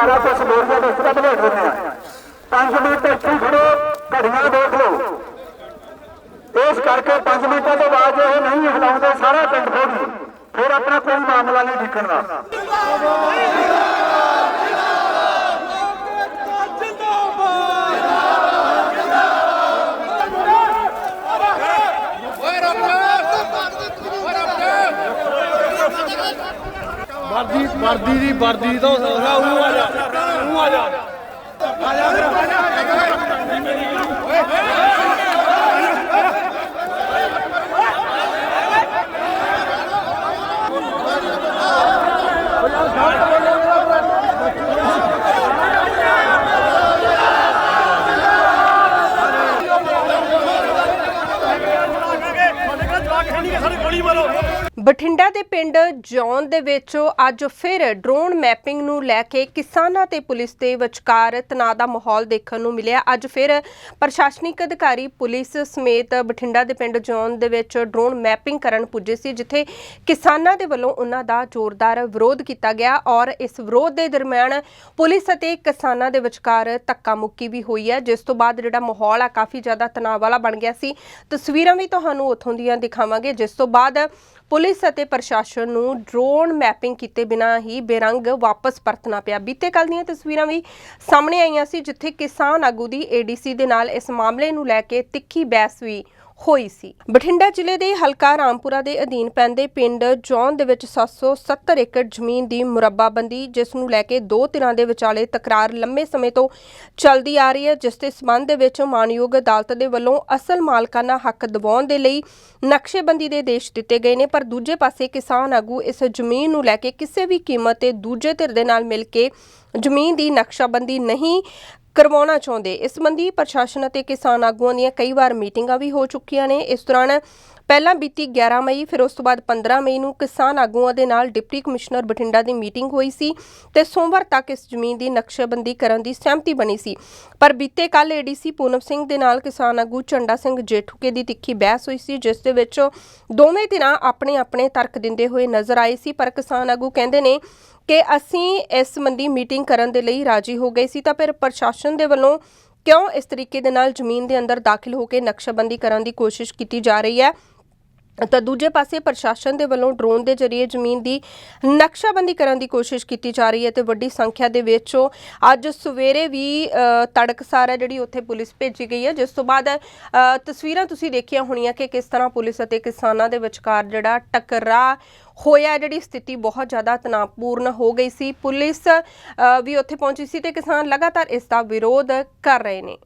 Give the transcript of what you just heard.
ਸਾਰਾ ਕੁਝ ਬੋਰੀਆਂ ਦੇ ਸਿਰ ਬਲੇਟ ਦਿੰਦੇ ਆ 5 ਮਿੰਟ ਇੱਥੇ ਖੜੋ ਘੜੀਆਂ ਦੇਖ ਲਓ। ਇਸ ਕਰਕੇ 5 ਮਿੰਟਾਂ ਤੋਂ ਬਾਅਦ ਇਹ ਨਹੀਂ ਹਿਲਾਉਂਦੇ ਸਾਰਾ ਪਿੰਡ ਖੋਲੂ ਫਿਰ ਆਪਣਾ ਕੋਈ ਮਾਮਲਾ ਨਹੀਂ ਟਿਕਣ ਵਰਦੀ ਵਰਦੀ ਦੀ ਵਰਦੀ ਤੋਂ ਸੌਦਾ ਉਹ ਆ ਜਾ। ਉਹ ਆ ਜਾ ਬਠਿੰਡਾ ਦੇ ਪਿੰਡ ਜੌਨ ਦੇ ਵਿੱਚ ਅੱਜ ਫਿਰ ਡਰੋਨ ਮੈਪਿੰਗ ਨੂੰ ਲੈ ਕੇ ਕਿਸਾਨਾਂ ਤੇ ਪੁਲਿਸ ਦੇ ਵਿਚਕਾਰ ਤਣਾਅ ਦਾ ਮਾਹੌਲ ਦੇਖਣ ਨੂੰ ਮਿਲਿਆ। ਅੱਜ ਫਿਰ ਪ੍ਰਸ਼ਾਸਨਿਕ ਅਧਿਕਾਰੀ ਪੁਲਿਸ ਸਮੇਤ ਬਠਿੰਡਾ ਦੇ ਪਿੰਡ ਜੌਨ ਦੇ ਵਿੱਚ ਡਰੋਨ ਮੈਪਿੰਗ ਕਰਨ ਪੁੱਜੇ ਸੀ, ਜਿੱਥੇ ਕਿਸਾਨਾਂ ਦੇ ਵੱਲੋਂ ਉਹਨਾਂ ਦਾ ਜ਼ੋਰਦਾਰ ਵਿਰੋਧ ਕੀਤਾ ਗਿਆ ਔਰ ਇਸ ਵਿਰੋਧ ਦੇ ਦਰਮਿਆਨ ਪੁਲਿਸ ਅਤੇ ਕਿਸਾਨਾਂ ਦੇ ਵਿਚਕਾਰ ਧੱਕਾ ਮੁੱਕੀ ਵੀ ਹੋਈ ਹੈ, ਜਿਸ ਤੋਂ ਬਾਅਦ ਜਿਹੜਾ ਮਾਹੌਲ ਆ ਕਾਫੀ ਜ਼ਿਆਦਾ ਤਣਾਅ ਵਾਲਾ ਬਣ ਗਿਆ ਸੀ। ਤਸਵੀਰਾਂ ਵੀ ਤੁਹਾਨੂੰ ਉੱਥੋਂ ਦੀਆਂ ਦਿਖਾਵਾਂਗੇ, ਜਿਸ ਤੋਂ ਬਾਅਦ ਪੁਲਿਸ ਅਤੇ ਪ੍ਰਸ਼ਾਸਨ ਨੂੰ ਡਰੋਨ ਮੈਪਿੰਗ ਕੀਤੇ ਬਿਨਾਂ ਹੀ ਬੇਰੰਗ ਵਾਪਸ ਪਰਤਣਾ ਪਿਆ। ਬੀਤੇ ਕੱਲ ਦੀਆਂ ਤਸਵੀਰਾਂ ਵੀ ਸਾਹਮਣੇ ਆਈਆਂ ਸੀ, ਜਿੱਥੇ ਕਿਸਾਨ ਆਗੂ ਦੀ ਏਡੀਸੀ ਦੇ ਨਾਲ ਇਸ ਮਾਮਲੇ ਨੂੰ ਲੈ ਕੇ ਤਿੱਖੀ ਬਹਿਸ ਵੀ ਹੋਈ ਸੀ। ਬਠਿੰਡਾ ਜ਼ਿਲ੍ਹੇ ਦੇ ਹਲਕਾ ਰਾਮਪੁਰਾ ਦੇ ਅਧੀਨ ਪੈਂਦੇ ਪਿੰਡ ਜੌਨ ਦੇ ਵਿੱਚ 770 ਏਕੜ ਜ਼ਮੀਨ ਦੀ ਮੁਰੱਬਾਬੰਦੀ, ਜਿਸ ਨੂੰ ਲੈ ਕੇ ਦੋ ਧਿਰਾਂ ਦੇ ਵਿਚਾਲੇ ਤਕਰਾਰ ਲੰਮੇ ਸਮੇਂ ਤੋਂ ਚੱਲਦੀ ਆ ਰਹੀ ਹੈ, ਜਿਸ ਦੇ ਸਬੰਧ ਦੇ ਵਿੱਚ ਮਾਨਯੋਗ ਅਦਾਲਤ ਦੇ ਵੱਲੋਂ ਅਸਲ ਮਾਲਕਾਨਾ ਹੱਕ ਦਿਵਾਉਣ ਦੇ ਲਈ ਨਕਸ਼ੇਬੰਦੀ ਦੇ ਆਦੇਸ਼ ਦਿੱਤੇ ਗਏ ਨੇ। ਪਰ ਦੂਜੇ ਪਾਸੇ ਕਿਸਾਨ ਆਗੂ ਇਸ ਜ਼ਮੀਨ ਨੂੰ ਲੈ ਕੇ ਕਿਸੇ ਵੀ ਕੀਮਤ ਤੇ ਦੂਜੇ ਧਿਰ ਦੇ ਨਾਲ ਮਿਲ ਕੇ ਜ਼ਮੀਨ ਦੀ ਨਕਸ਼ਾਬੰਦੀ ਨਹੀਂ ਕਰਵਾਉਣਾ ਚਾਹੁੰਦੇ। ਇਸ ਸੰਬੰਧੀ ਪ੍ਰਸ਼ਾਸਨ ਅਤੇ ਕਿਸਾਨ ਆਗੂਆਂ ਦੀਆਂ ਕਈ ਵਾਰ ਮੀਟਿੰਗਾਂ ਵੀ ਹੋ ਚੁੱਕੀਆਂ ਨੇ। ਇਸ ਦੌਰਾਨ ਪਹਿਲਾਂ ਬੀਤੀ 11 ਮਈ, ਫਿਰ ਉਸ ਤੋਂ ਬਾਅਦ 15 ਮਈ ਨੂੰ ਕਿਸਾਨ ਆਗੂਆਂ ਦੇ ਨਾਲ ਡਿਪਟੀ ਕਮਿਸ਼ਨਰ ਬਠਿੰਡਾ ਦੀ ਮੀਟਿੰਗ ਹੋਈ ਸੀ ਤੇ ਸੋਮਵਾਰ ਤੱਕ ਇਸ ਜ਼ਮੀਨ ਦੀ ਨਕਸ਼ੇਬੰਦੀ ਕਰਨ ਦੀ ਸਹਿਮਤੀ ਬਣੀ ਸੀ। ਪਰ ਬੀਤੇ ਕੱਲ ਏਡੀਸੀ ਪੂਨਮ ਸਿੰਘ ਦੇ ਨਾਲ ਕਿਸਾਨ ਆਗੂ ਚੰਡਾ ਸਿੰਘ ਜੇਠੂਕੇ ਦੀ ਤਿੱਖੀ ਬਹਿਸ ਹੋਈ ਸੀ, ਜਿਸ ਦੇ ਵਿੱਚ ਦੋਵੇਂ ਧਿਰਾਂ ਆਪਣੇ ਆਪਣੇ ਤਰਕ ਦਿੰਦੇ ਹੋਏ ਨਜ਼ਰ ਆਏ ਸੀ। ਪਰ ਕਿਸਾਨ ਆਗੂ ਕਹਿੰਦੇ ਨੇ ਕਿ ਅਸੀਂ ਇਸ ਸੰਬੰਧੀ ਮੀਟਿੰਗ ਕਰਨ ਦੇ ਲਈ ਰਾਜੀ ਹੋ ਗਏ ਸੀ ਤਾਂ ਫਿਰ ਪ੍ਰਸ਼ਾਸਨ ਦੇ ਵੱਲੋਂ ਕਿਉਂ ਇਸ ਤਰੀਕੇ ਦੇ ਨਾਲ ਜ਼ਮੀਨ ਦੇ ਅੰਦਰ ਦਾਖਲ ਹੋ ਕੇ ਨਕਸ਼ਾਬੰਦੀ ਕਰਨ ਦੀ ਕੋਸ਼ਿਸ਼ ਕੀਤੀ ਜਾ ਰਹੀ ਹੈ? ਤਾਂ ਦੂਜੇ ਪਾਸੇ ਪ੍ਰਸ਼ਾਸਨ ਦੇ ਵੱਲੋਂ ਡਰੋਨ ਦੇ ਜ਼ਰੀਏ ਜ਼ਮੀਨ ਦੀ ਨਕਸ਼ਾਬੰਦੀ ਕਰਨ ਦੀ ਕੋਸ਼ਿਸ਼ ਕੀਤੀ ਜਾ ਰਹੀ ਹੈ ਤੇ ਵੱਡੀ ਸੰਖਿਆ ਦੇ ਵਿੱਚ ਉਹ ਅੱਜ ਸਵੇਰੇ ਵੀ ਅ, ਤੜਕਸਾਰ ਹੈ ਜਿਹੜੀ ਉੱਥੇ ਪੁਲਿਸ ਭੇਜੀ ਗਈ ਹੈ। ਜਿਸ ਤੋਂ ਬਾਅਦ ਅ, ਤਸਵੀਰਾਂ ਤੁਸੀਂ ਦੇਖੀਆਂ ਹੋਣੀਆਂ ਕਿ ਕਿਸ ਤਰ੍ਹਾਂ ਪੁਲਿਸ ਅਤੇ ਕਿਸਾਨਾਂ ਦੇ ਵਿਚਕਾਰ ਜਿਹੜਾ ਟਕਰਾਅ ਹੋਇਆ ਜਿਹੜੀ ਸਥਿਤੀ ਬਹੁਤ ਜ਼ਿਆਦਾ ਤਣਾਅਪੂਰਨ ਹੋ ਗਈ ਸੀ। ਪੁਲਿਸ ਅ, ਵੀ ਉੱਥੇ ਪਹੁੰਚੀ ਸੀ ਤੇ ਕਿਸਾਨ ਲਗਾਤਾਰ ਇਸ ਦਾ ਵਿਰੋਧ ਕਰ ਰਹੇ ਨੇ।